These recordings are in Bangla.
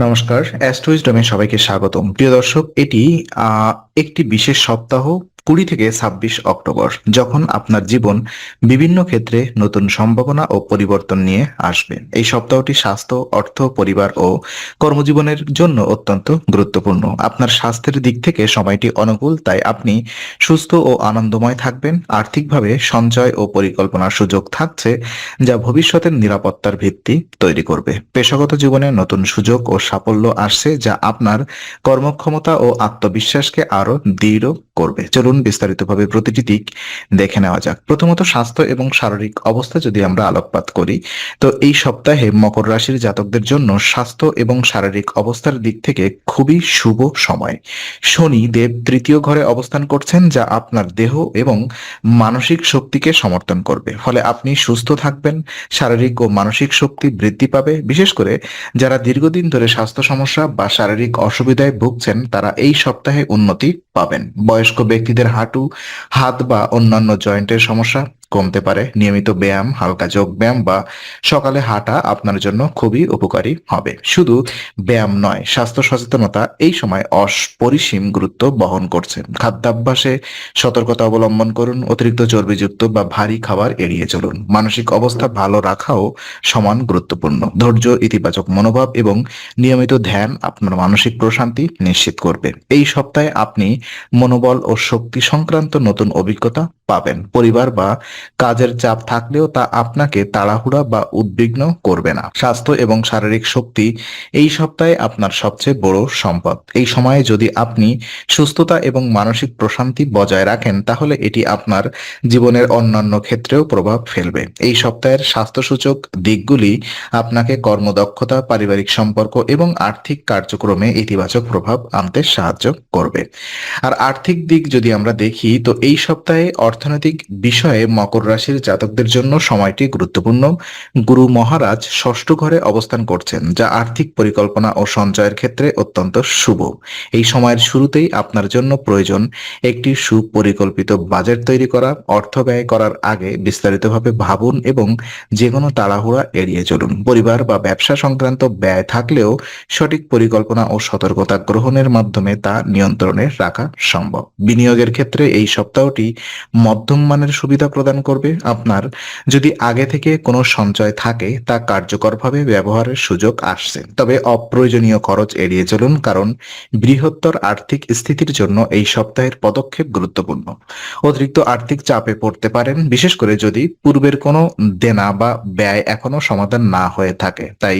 নমস্কার অ্যাস্ট্রোইজডমে সবাইকে স্বাগতম। প্রিয় দর্শক এটি একটি বিশেষ সপ্তাহ কুড়ি থেকে ছাব্বিশ অক্টোবর, যখন আপনার জীবন বিভিন্ন ক্ষেত্রে নতুন সম্ভাবনা ও পরিবর্তন নিয়ে আসবে। এই সপ্তাহটি স্বাস্থ্য, অর্থ, পরিবার ও কর্মজীবনের জন্য অত্যন্ত গুরুত্বপূর্ণ। আপনার স্বাস্থ্যের দিক থেকে সময়টি অনুকূল, তাই আপনি সুস্থ ও আনন্দময় থাকবেন। আর্থিকভাবে সঞ্চয় ও পরিকল্পনার সুযোগ থাকছে যা ভবিষ্যতের নিরাপত্তার ভিত্তি তৈরি করবে। পেশাগত জীবনে নতুন সুযোগ ও সাফল্য আসছে যা আপনার কর্মক্ষমতা ও আত্মবিশ্বাসকে আরও দৃঢ় করবে। চলুন বিস্তারিতভাবে প্রতিটি দিক দেখে নেওয়া যাক। প্রথমত স্বাস্থ্য এবং শারীরিক অবস্থা যদি আমরা আলোকপাত করি, তো এই সপ্তাহে মকর রাশির জাতকদের জন্য স্বাস্থ্য এবং শারীরিক অবস্থার দিক থেকে খুবই শুভ সময়। শনি দেব তৃতীয় ঘরে অবস্থান করছেন, যা আপনার দেহ এবং মানসিক শক্তিকে সমর্থন করবে। ফলে আপনি সুস্থ থাকবেন, শারীরিক ও মানসিক শক্তি বৃদ্ধি পাবে। বিশেষ করে যারা দীর্ঘদিন ধরে স্বাস্থ্য সমস্যা বা শারীরিক অসুবিধায় ভুগছেন, তারা এই সপ্তাহে উন্নতি পাবেন। বয়স্ক ব্যক্তিদের হাঁটু হাত বা অন্যান্য জয়েন্টের সমস্যা। কমতে পারে। নিয়মিত ব্যায়াম, হালকা যোগ ব্যায়াম বা সকালে হাঁটা আপনার জন্য খুবই উপকারী হবে। শুধু ব্যায়াম নয়, স্বাস্থ্য সচেতনতা এই সময় অপরিসীম গুরুত্ব বহন করছে। খাদ্যাভ্যাসে সতর্কতা অবলম্বন করুন, অতিরিক্ত চর্বিযুক্ত বা ভারী খাবার এড়িয়ে চলুন। মানসিক অবস্থা ভালো রাখাও সমান গুরুত্বপূর্ণ। ধৈর্য, ইতিবাচক মনোভাব এবং নিয়মিত ধ্যান আপনার মানসিক প্রশান্তি নিশ্চিত করবে। এই সপ্তাহে আপনি মনোবল ও শক্তি সংক্রান্ত নতুন অভিজ্ঞতা পাবেন। পরিবার বা কাজের চাপ থাকলেও তা আপনাকে তাড়াহুড়া বা উদ্বিগ্ন করবে না। স্বাস্থ্য এবং শারীরিক শক্তি এই সপ্তাহে আপনার সবচেয়ে বড় সম্পদ। এই সময়ে যদি আপনি সুস্থতা এবং মানসিক প্রশান্তি বজায় রাখেন, তাহলে এটি আপনার জীবনের অন্যান্য ক্ষেত্রেও প্রভাব ফেলবে। এই সপ্তাহের স্বাস্থ্যসূচক দিকগুলি আপনাকে কর্মদক্ষতা, পারিবারিক সম্পর্ক এবং আর্থিক কার্যক্রমে ইতিবাচক প্রভাব আনতে সাহায্য করবে। আর আর্থিক দিক যদি আমরা দেখি, তো এই সপ্তাহে অর্থনৈতিক বিষয়ে মকর রাশির জাতকদের জন্য সময়টি গুরুত্বপূর্ণ। গুরু মহারাজ ষষ্ঠ ঘরে অবস্থান করছেন, যা আর্থিক পরিকল্পনা ও সঞ্চয়ের ক্ষেত্রে অত্যন্ত শুভ। এই সময়ের শুরুতেই আপনার জন্য প্রয়োজন একটি সুপরিকল্পিত বাজেট তৈরি করা, অর্থ ব্যয় করার আগে বিস্তারিতভাবে ভাবুন এবং যে কোনো তাড়াহুড়া এড়িয়ে চলুন। পরিবার বা ব্যবসা সংক্রান্ত ব্যয় থাকলেও সঠিক পরিকল্পনা ও সতর্কতা গ্রহণের মাধ্যমে তা নিয়ন্ত্রণে রাখা সম্ভব। বিনিয়োগের ক্ষেত্রে এই সপ্তাহটি মধ্যম মানের সুবিধা প্রদান করবে আপনার। যদি আগে থেকে কোনো সঞ্চয় থাকে, তা কার্যকরভাবে ব্যবহারের সুযোগ আসছে। তবে অপ্রয়োজনীয় খরচ এড়িয়ে চলুন, কারণ বৃহত্তর আর্থিক স্থিতির জন্য এই সপ্তাহের পদক্ষেপ গুরুত্বপূর্ণ। অতিরিক্ত আর্থিক চাপে পড়তে পারেন, বিশেষ করে যদি পূর্বের কোনো দেনা বা ব্যয় এখনও সমাধান না হয়ে থাকে। তাই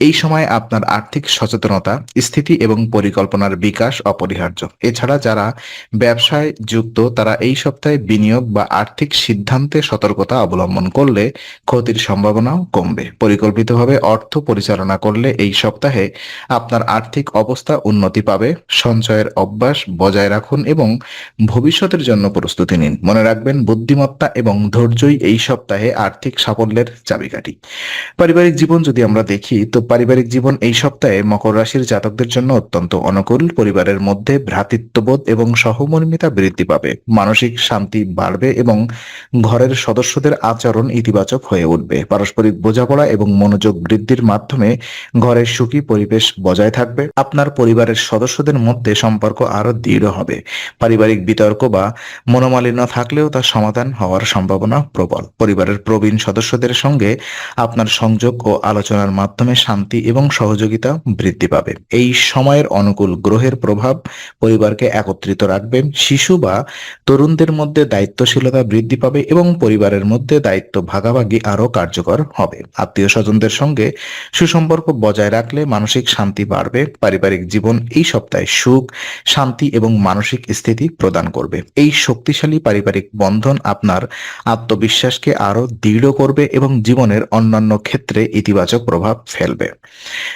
এই সময় আপনার আর্থিক সচেতনতা, স্থিতি এবং পরিকল্পনার বিকাশ অপরিহার্য। এছাড়া যারা ব্যবসায় যুক্ত, তারা এই সপ্তাহে বিনিয়োগ বা আর্থিক সিদ্ধান্তে সতর্কতা অবলম্বন করলে ক্ষতির সম্ভাবনাও কমবে। পরিকল্পিতভাবে অর্থ পরিচালনা করলে এই সপ্তাহে আপনার আর্থিক অবস্থা উন্নতি পাবে, সঞ্চয়ের অভ্যাস বজায় রাখুন এবং ভবিষ্যতের জন্য প্রস্তুতি নিন। মনে রাখবেন, বুদ্ধিমত্তা এবং ধৈর্যই এই সপ্তাহে আর্থিক সাফল্যের চাবিকাঠি। পারিবারিক জীবন যদি আমরা দেখি, তো পারিবারিক জীবন এই সপ্তাহে মকর রাশির জাতকদের জন্য অত্যন্ত অনুকূল। পরিবারের মধ্যে ভ্রাতৃত্ববোধ এবং সহমর্মিতা বৃদ্ধি পাবে। মানসিক শান্তি বাড়বে এবং ঘরের সদস্যদের আচরণ ইতিবাচক হয়ে উঠবে। পারস্পরিক বোঝাপড়া এবং মনোযোগ বৃদ্ধির মাধ্যমে ঘরের সুখী পরিবেশ বজায় থাকবে। আপনার পরিবারের সদস্যদের মধ্যে সম্পর্ক আরও দৃঢ় হবে। পারিবারিক বিতর্ক বা মনোমালিন্য থাকলেও তার সমাধান হওয়ার সম্ভাবনা প্রবল। পরিবারের প্রবীণ সদস্যদের সঙ্গে আপনার সংযোগ ও আলোচনার মাধ্যমে শান্তি এবং সহযোগিতা বৃদ্ধি পাবে। এই সময়ের অনুকূল গ্রহের প্রভাব পরিবারকে একত্রিত রাখবে। শিশু বা তরুণদের মধ্যে দায়িত্বশীলতা বৃদ্ধি পাবে এবং পরিবারের মধ্যে দায়িত্ব ভাগাভাগি আরও কার্যকর হবে। আত্মীয় স্বজনদের সঙ্গে সুসম্পর্ক বজায় রাখলে মানসিক শান্তি বাড়বে, পারিবারিক জীবন এই সপ্তাহে সুখ, শান্তি এবং মানসিক স্থিতি প্রদান করবে। এই শক্তিশালী পারিবারিক বন্ধন আপনার আত্মবিশ্বাসকে আরও দৃঢ় করবে এবং জীবনের অন্যান্য ক্ষেত্রে ইতিবাচক প্রভাব ফেলবে।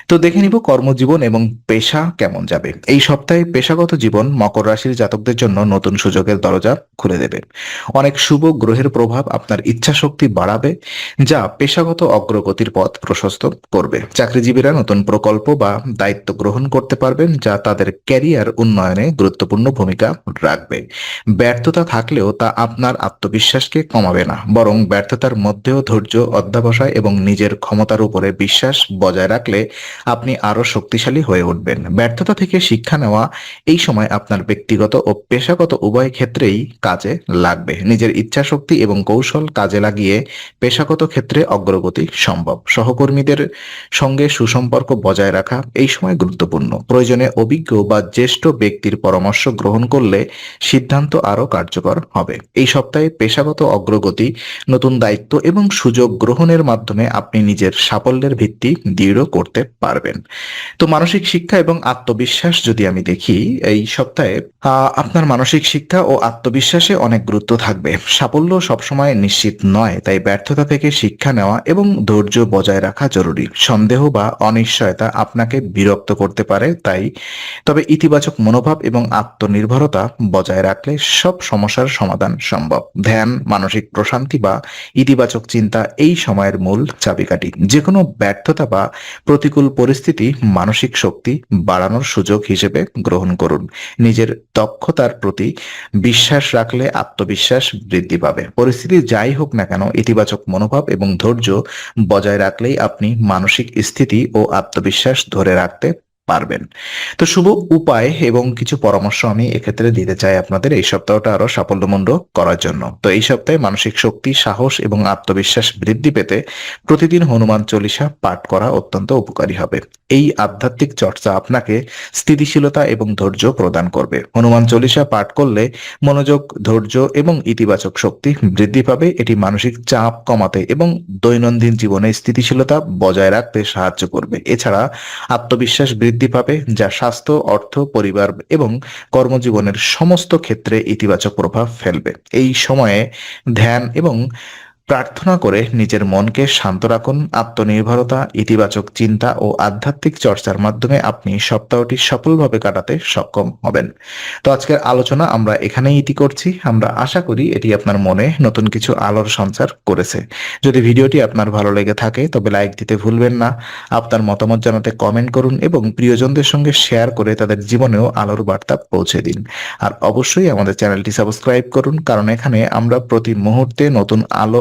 তো দেখে নিব কর্মজীবন এবং পেশা কেমন যাবে। এই সপ্তাহে পেশাগত জীবন মকর রাশির জাতকদের জন্য নতুন সুযোগের দরজা খুলে দেবে। অনেক শুভ গ্রহের গ্রহের প্রভাব আপনার ইচ্ছা শক্তি বাড়াবে, যা পেশাগত অগ্রগতির পথ প্রশস্ত করবে। চাকরিজীবীরা নতুন প্রকল্প বা দায়িত্ব গ্রহণ করতে পারবেন, যা তাদের ক্যারিয়ার উন্নয়নে গুরুত্বপূর্ণ ভূমিকা রাখবে। ব্যর্থতা থাকলেও তা আপনার আত্মবিশ্বাসকে কমাবে না, বরং ব্যর্থতার মধ্যেও ধৈর্য, অধ্যাবসায় এবং নিজের ক্ষমতার উপরে বিশ্বাস বজায় রাখলে আপনি আরও শক্তিশালী হয়ে উঠবেন। ব্যর্থতা থেকে শিক্ষা নেওয়া এই সময় আপনার ব্যক্তিগত ও পেশাগত উভয় ক্ষেত্রেই কাজে লাগবে। নিজের ইচ্ছা শক্তি এবং কৌশল কাজে লাগিয়ে পেশাগত ক্ষেত্রে অগ্রগতি সম্ভব। সহকর্মীদের সঙ্গে সুসম্পর্ক বজায় রাখা এই সময় গুরুত্বপূর্ণ। প্রয়োজনে অভিজ্ঞ বা জ্যেষ্ঠ ব্যক্তির পরামর্শ গ্রহণ করলে সিদ্ধান্ত আরও কার্যকর হবে। এই সপ্তাহে পেশাগত অগ্রগতি, নতুন দায়িত্ব এবং সুযোগ গ্রহণের মাধ্যমে আপনি নিজের সাফল্যের ভিত্তি দৃঢ় করতে পারবেন। তো মানসিক শিক্ষা এবং আত্মবিশ্বাস যদি আমি দেখি, এই সপ্তাহে আপনার মানসিক শিক্ষা ও আত্মবিশ্বাসে অনেক গুরুত্ব থাকবে। সাফল্য সবসময় নিশ্চিত নয়, তাই ব্যর্থতা থেকে শিক্ষা নেওয়া এবং ধৈর্য বজায় রাখা জরুরি। সন্দেহ বা অনিশ্চয়তা আপনাকে বিরক্ত করতে পারে, তাই তবে ইতিবাচক মনোভাব এবং আত্মনির্ভরতা বজায় রাখলে সব সমস্যার সমাধান সম্ভব। ধ্যান, মানসিক প্রশান্তি বা ইতিবাচক চিন্তা এই সময়ের মূল চাবিকাঠি। যে কোনো ব্যর্থতা বা প্রতিকূল পরিস্থিতি মানসিক শক্তি বাড়ানোর সুযোগ হিসেবে গ্রহণ করুন। নিজের দক্ষতার প্রতি বিশ্বাস রাখলে আত্মবিশ্বাস বৃদ্ধি পাবে। পরিস্থিতি যাই হোক না কেন, ইতিবাচক মনোভাব এবং ধৈর্য বজায় রাখলেই আপনি মানসিক স্থিতি ও আত্মবিশ্বাস ধরে রাখতে পারবেন। তো শুভ উপায় এবং কিছু পরামর্শ আমি এক্ষেত্রে দিতে চাই আপনাদের এই সপ্তাহটা আরও সাফল্যমণ্ড করার জন্য। তো এই সপ্তাহে মানসিক শক্তি, সাহস এবং আত্মবিশ্বাস বৃদ্ধি পেতে প্রতিদিন হনুমান চল্লিশা পাঠ করা অত্যন্ত উপকারী হবে। এই আধ্যাত্মিক চর্চা আপনাকে স্থিতিশীলতা এবং ধৈর্য প্রদান করবে। হনুমান চল্লিশা পাঠ করলে মনোযোগ, ধৈর্য এবং ইতিবাচক শক্তি বৃদ্ধি পাবে। এটি মানসিক চাপ কমাতে এবং দৈনন্দিন জীবনে স্থিতিশীলতা বজায় রাখতে সাহায্য করবে। এছাড়া আত্মবিশ্বাস বৃদ্ধি পাবে, যা স্বাস্থ্য, অর্থ, পরিবার এবং কর্মজীবনের সমস্ত ক্ষেত্রে ইতিবাচক প্রভাব ফেলবে। এই সময়ে ধ্যান এবং প্রার্থনা করে নিজের মনকে শান্ত রাখুন, আত্মনির্ভরতা, ইতিবাচক চিন্তা ও আধ্যাত্মিক চর্চার মাধ্যমে আপনি সপ্তাহটি সফলভাবে কাটাতে সক্ষম হবেন। তো আজকের আলোচনা আমরা এখানেই ইতি করছি। আমরা আশা করি এটি আপনার মনে নতুন কিছু আলোর সঞ্চার করেছে। যদি ভিডিওটি আপনার ভালো লেগে থাকে, তবে লাইক দিতে ভুলবেন না। আপনার মতামত জানাতে কমেন্ট করুন এবং প্রিয়জনদের সঙ্গে শেয়ার করে তাদের জীবনেও আলোর বার্তা পৌঁছে দিন। আর অবশ্যই আমাদের চ্যানেলটি সাবস্ক্রাইব করুন, কারণ এখানে আমরা প্রতি মুহূর্তে নতুন আলো